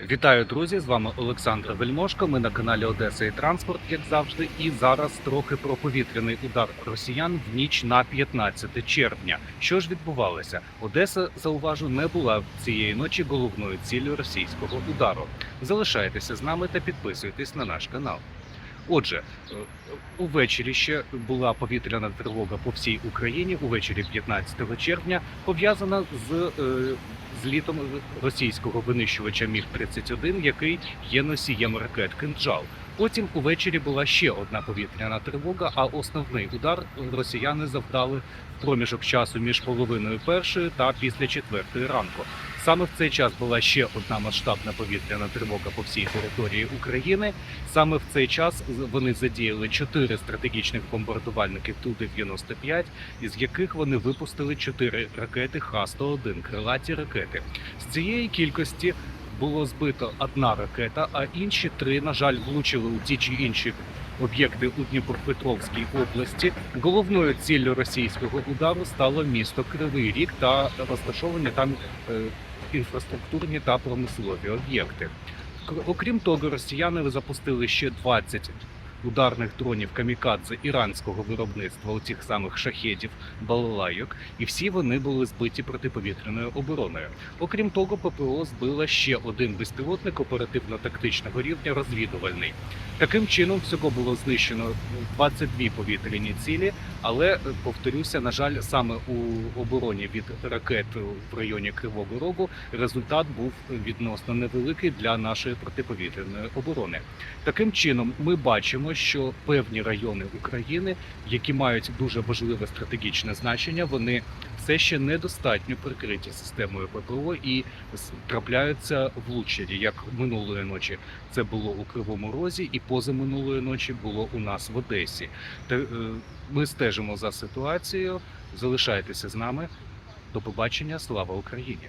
Вітаю, друзі! З вами Олександр Вельмошко. Ми на каналі Одеса і Транспорт, як завжди. І зараз трохи про повітряний удар росіян в ніч на 15 червня. Що ж відбувалося? Одеса, зауважу, не була цієї ночі головною ціллю російського удару. Залишайтеся з нами та підписуйтесь на наш канал. Отже, е, увечері ще була повітряна тривога по всій Україні. Увечері 15 червня пов'язана з е, злітом російського винищувача Міг 31 який є носієм ракет «Кинджал». Потім увечері була ще одна повітряна тривога, а основний удар росіяни завдали в проміжок часу між половиною першої та після четвертої ранку. Саме в цей час була ще одна масштабна повітряна тривога по всій території України. Саме в цей час вони задіяли чотири стратегічних бомбардувальники Ту-95, із яких вони випустили чотири ракети Х-101, крилаті ракети. З цієї кількості було збито одна ракета, а інші три, на жаль, влучили у ті чи інші об'єкти у Дніпропетровській області. Головною ціллю російського удару стало місто Кривий Ріг та розташовані там е, інфраструктурні та промислові об'єкти. Кр- Окрім того, росіяни запустили ще 20 ударних дронів камікадзе іранського виробництва у цих самих шахедів балалайок, і всі вони були збиті протиповітряною обороною. Окрім того, ППО збила ще один безпілотник оперативно-тактичного рівня розвідувальний. Таким чином, всього було знищено 22 повітряні цілі, але е, повторюся, на жаль, саме у обороні від ракет в районі Кривого Рогу результат був відносно невеликий для нашої протиповітряної оборони. Таким чином, ми бачимо, що певні райони України, які мають дуже важливе стратегічне значення, вони все ще недостатньо прикриті системою ППО і трапляються влучення, як минулої ночі це було у Кривому Розі, і позаминулої ночі було у нас в Одесі. Е, ми стежимо за ситуацією. Залишайтеся з нами. До побачення. Слава Україні!